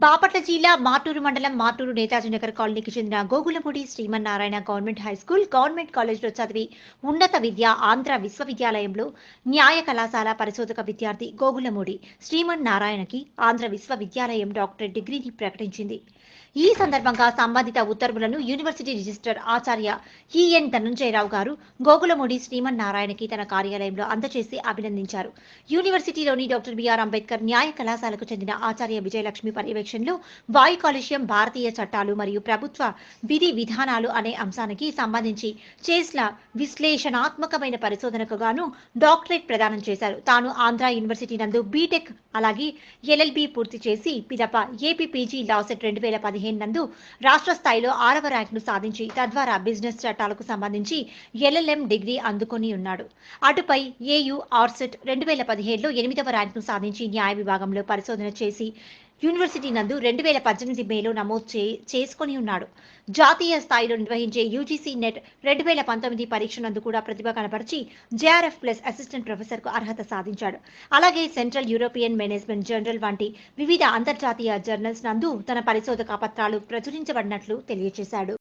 బాపట్ల జిల్లా మాటూరు మండలం మాటూరు నేతాజీ నగర్ కాలనీకి చెందిన Gogulamudi Srimannarayana government high school government కాలేజ్లో చదివి ఉన్నత విద్య ఆంధ్ర విశ్వవిద్యాలయంలో న్యాయ కళాశాల పరిశోధక విద్యార్థి గోగులమూడి శ్రీమన్నారాయణకి ఆంధ్ర విశ్వవిద్యాలయం డాక్టరేట్ డిగ్రీని ప్రకటించింది. ఈ సందర్భంగా సంబంధిత ఉత్తర్వులను యూనివర్సిటీ రిజిస్టర్ ఆచార్య ఈఎన్ ధనుంజయరావు గారు గోగులమూడి శ్రీమన్నారాయణకి తన కార్యాలయంలో అందజేసి అభినందించారు. యూనివర్సిటీలోని డాక్టర్ బిఆర్ అంబేద్కర్ న్యాయ కళాశాలకు చెందిన ఆచార్య విజయలక్ష్మి పర్యవేక్షణలో వాయు కాలుష్యం భారతీయ చట్టాలు మరియు ప్రభుత్వ విధి విధానాలు అనే అంశానికి సంబంధించి చేసిన విశ్లేషణాత్మకమైన పరిశోధనకు గాను డాక్టరేట్ ప్రదానం చేశారు. తాను ఆంధ్ర యూనివర్సిటీ నందు బీటెక్ అలాగే ఎల్ఎల్బి పూర్తి చేసి పిదప ఏపీ పీజీ లాసెట్ రెండు వేల పదిహేను నందు రాష్ట్ర స్థాయిలో ఆరవ ర్యాంకును సాధించి తద్వారా బిజినెస్ చట్టాలకు సంబంధించి ఎల్ఎల్ఎం డిగ్రీ అందుకొని ఉన్నాడు. అటుపై ఏయు ఆర్సెట్ రెండు వేల పదిహేడులో ఎనిమిదవ ర్యాంకును సాధించి న్యాయ విభాగంలో పరిశోధన చేసి యూనివర్సిటీ నందు రెండు వేల పద్దెనిమిది మేలో నమోదు చే చేసుకొని ఉన్నాడు. జాతీయ స్థాయిలో నిర్వహించే యూజీసీ నెట్ రెండు వేల పంతొమ్మిది పరీక్ష నందు కూడా ప్రతిభ కనబరిచి జేఆర్ఎఫ్ ప్లస్ అసిస్టెంట్ ప్రొఫెసర్కు అర్హత సాధించాడు. అలాగే సెంట్రల్ యూరోపియన్ మేనేజ్మెంట్ జర్నల్ వంటి వివిధ అంతర్జాతీయ జర్నల్స్ నందు తన పరిశోధక పత్రాలు ప్రచురించబడినట్లు తెలియజేశాడు.